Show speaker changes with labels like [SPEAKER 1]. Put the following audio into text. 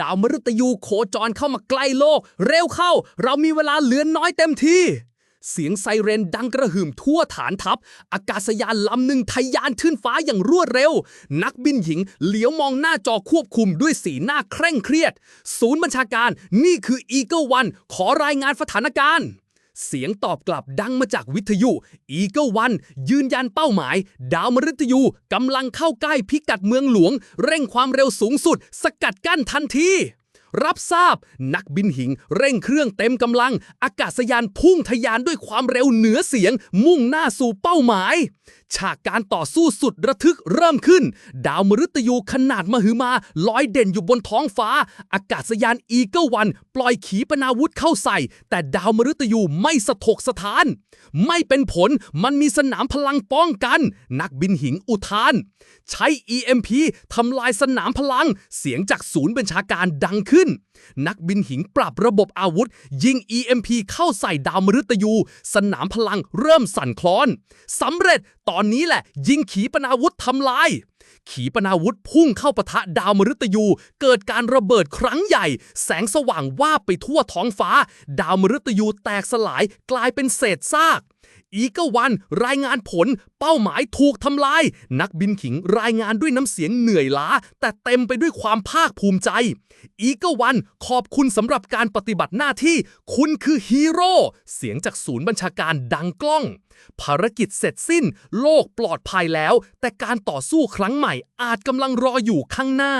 [SPEAKER 1] ดาวมฤตยูโคจรเข้ามาใกล้โลก เร็วเข้า เรามีเวลาเหลือน้อยเต็มที่ เสียงไซเรนดังกระหึ่มทั่วฐานทัพ อากาศยานลำหนึ่งทะยานขึ้นฟ้าอย่างรวดเร็ว นักบินหญิงเหลียวมองหน้าจอควบคุมด้วยสีหน้าเคร่งเครียด ศูนย์บัญชาการนี่คือ Eagle One ขอรายงานสถานการณ์ เสียงตอบกลับดังมาจากวิทยุ อีเกิลวันยืนยันเป้าหมาย ดาวมฤตยูกำลังเข้าใกล้พิกัดเมืองหลวง เร่งความเร็วสูงสุด สกัดกั้นทันทีรับทราบ นักบินหิง เร่งเครื่องเต็มกำลัง อากาศยานพุ่งทะยานด้วยความเร็วเหนือเสียง มุ่งหน้าสู่เป้าหมาย ฉากการต่อสู้สุดระทึกเริ่มขึ้น ดาวมฤตยูขนาดมหึมาลอยเด่นอยู่บนท้องฟ้า อากาศยานอีเกิลวัน ปล่อยขีปนาวุธเข้าใส่ แต่ดาวมฤตยูไม่สะทกสถาน ไม่เป็นผลมันมีสนามพลังป้องกัน นักบินหิงอุทาน ใช้ EMP ทำลายสนามพลัง เสียงจากศูนย์บัญชาการดังขึ้น นักบินหิงปรับระบบอาวุธ ยิง EMP เข้าใส่ดาวมฤตยู สนามพลังเริ่มสั่นคลอนสำเร็จตออนนี้แหละ ยิงขีปนาวุธทำลาย ขีปนาวุธพุ่งเข้าปะทะดาวมฤตยู เกิดการระเบิดครั้งใหญ่ แสงสว่างวาบไปทั่วท้องฟ้า ดาวมฤตยูแตกสลายกลายเป็นเศษซาก อีกวันรายงานผล เป้าหมายถูกทำลาย นักบินขิงรายงานด้วยน้ำเสียงเหนื่อยล้า แต่เต็มไปด้วยความภาคภูมิใจ อีกวันขอบคุณสำหรับการปฏิบัติหน้าที่ คุณคือฮีโร่เสียงจากศูนย์บัญชาการดังกล้อง ภารกิจเสร็จสิ้น โลกปลอดภัยแล้ว แต่การต่อสู้ครั้งใหม่อาจกำลังรออยู่ข้างหน้า